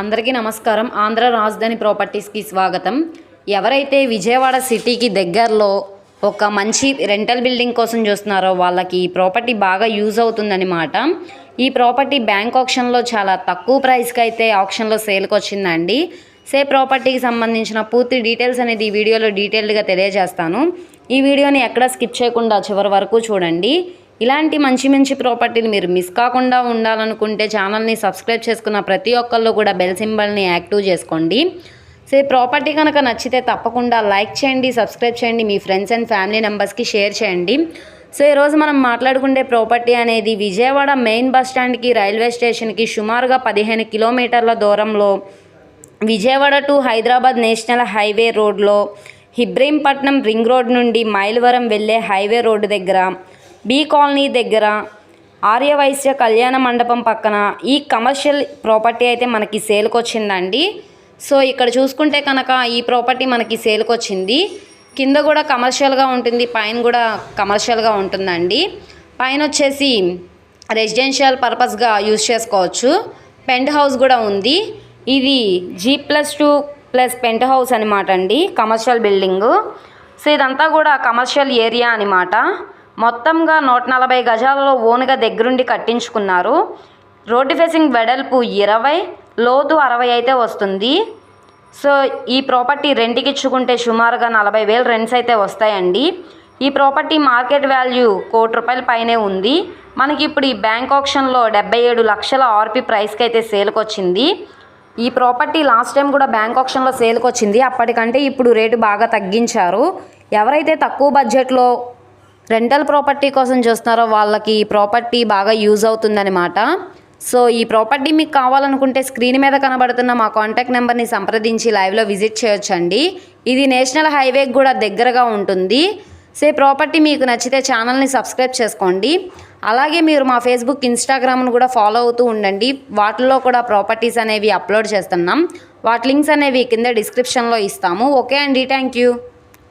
అందరికీ నమస్కారం. ఆంధ్ర రాజధాని ప్రాపర్టీస్కి స్వాగతం. ఎవరైతే విజయవాడ సిటీకి దగ్గరలో ఒక మంచి రెంటల్ బిల్డింగ్ కోసం చూస్తున్నారో వాళ్ళకి ఈ ప్రాపర్టీ బాగా యూజ్ అవుతుందన్నమాట ఈ ప్రాపర్టీ బ్యాంక్ ఆప్షన్లో చాలా తక్కువ ప్రైస్కి అయితే ఆప్షన్లో సేల్కి వచ్చిందండి. సే ప్రాపర్టీకి సంబంధించిన పూర్తి డీటెయిల్స్ అనేది ఈ వీడియోలో డీటెయిల్డ్గా తెలియజేస్తాను. ఈ వీడియోని ఎక్కడ స్కిప్ చేయకుండా చివరి వరకు చూడండి. ఇలాంటి మంచి మంచి ప్రాపర్టీని మీరు మిస్ కాకుండా ఉండాలనుకుంటే ఛానల్ని సబ్స్క్రైబ్ చేసుకున్న ప్రతి ఒక్కళ్ళు కూడా బెల్ సింబల్ని యాక్టివ్ చేసుకోండి. సో ప్రాపర్టీ కనుక నచ్చితే తప్పకుండా లైక్ చేయండి సబ్స్క్రైబ్ చేయండి మీ ఫ్రెండ్స్ అండ్ ఫ్యామిలీ మెంబర్స్కి షేర్ చేయండి. సో ఈరోజు మనం మాట్లాడుకునే ప్రాపర్టీ అనేది విజయవాడ మెయిన్ బస్ స్టాండ్కి రైల్వే స్టేషన్కి సుమారుగా పదిహేను కిలోమీటర్ల దూరంలో Vijayawada to Hyderabad national highway రోడ్లో ఇబ్రహీంపట్నం రింగ్ రోడ్ నుండి మైలవరం వెళ్ళే హైవే రోడ్డు దగ్గర బీ కాలనీ దగ్గర ఆర్యవైశ్య కళ్యాణ మండపం పక్కన ఈ కమర్షియల్ ప్రాపర్టీ అయితే మనకి సేల్కి వచ్చిందండి సో ఇక్కడ చూసుకుంటే కనుక ఈ ప్రాపర్టీ మనకి సేల్కి వచ్చింది కింద కూడా కమర్షియల్గా ఉంటుంది పైన కూడా కమర్షియల్గా ఉంటుందండి. పైన వచ్చేసి రెసిడెన్షియల్ పర్పస్గా యూజ్ చేసుకోవచ్చు. పెంట్ హౌస్ కూడా ఉంది. ఇది G plus two plus penthouse అనమాట అండి కమర్షియల్ బిల్డింగు. సో ఇదంతా కూడా కమర్షియల్ ఏరియా అనమాట మొత్తంగా నూట నలభై గజాలలో ఓనుగా దగ్గరుండి కట్టించుకున్నారు. రోడ్డు ఫేసింగ్ వెడల్పు ఇరవై లోతు అరవై అయితే వస్తుంది. సో ఈ ప్రాపర్టీ రెంట్కి ఇచ్చుకుంటే సుమారుగా నలభై వేలు రెంట్స్ అయితే వస్తాయండి. ఈ ప్రాపర్టీ మార్కెట్ వాల్యూ కోటి రూపాయల పైనే ఉంది. మనకి ఇప్పుడు ఈ బ్యాంక్ ఆప్షన్లో డెబ్బై ఏడు లక్షల ఆర్పి ప్రైస్కి అయితే సేల్కి వచ్చింది ఈ ప్రాపర్టీ లాస్ట్ టైం కూడా బ్యాంక్ ఆప్షన్లో సేల్కి వచ్చింది అప్పటికంటే ఇప్పుడు రేటు బాగా తగ్గించారు. ఎవరైతే తక్కువ బడ్జెట్లో రెంటల్ ప్రాపర్టీ కోసం చూస్తున్నారో వాళ్ళకి ఈ ప్రాపర్టీ బాగా యూజ్ అవుతుందన్నమాట సో ఈ ప్రాపర్టీ మీకు కావాలనుకుంటే స్క్రీన్ మీద కనబడుతున్న మా కాంటాక్ట్ నెంబర్ని సంప్రదించి లైవ్లో విజిట్ చేయొచ్చండి. ఇది నేషనల్ హైవేకి కూడా దగ్గరగా ఉంటుంది. సో ప్రాపర్టీ మీకు నచ్చితే ఛానల్ని సబ్స్క్రైబ్ చేసుకోండి. అలాగే మీరు మా ఫేస్బుక్ ఇన్స్టాగ్రామ్ను కూడా ఫాలో అవుతూ ఉండండి. వాటిల్లో కూడా ప్రాపర్టీస్ అనేవి అప్లోడ్ చేస్తున్నాం. వాటి లింక్స్ అనేవి కింద డిస్క్రిప్షన్లో ఇస్తాము. ఓకే అండి థ్యాంక్ యూ.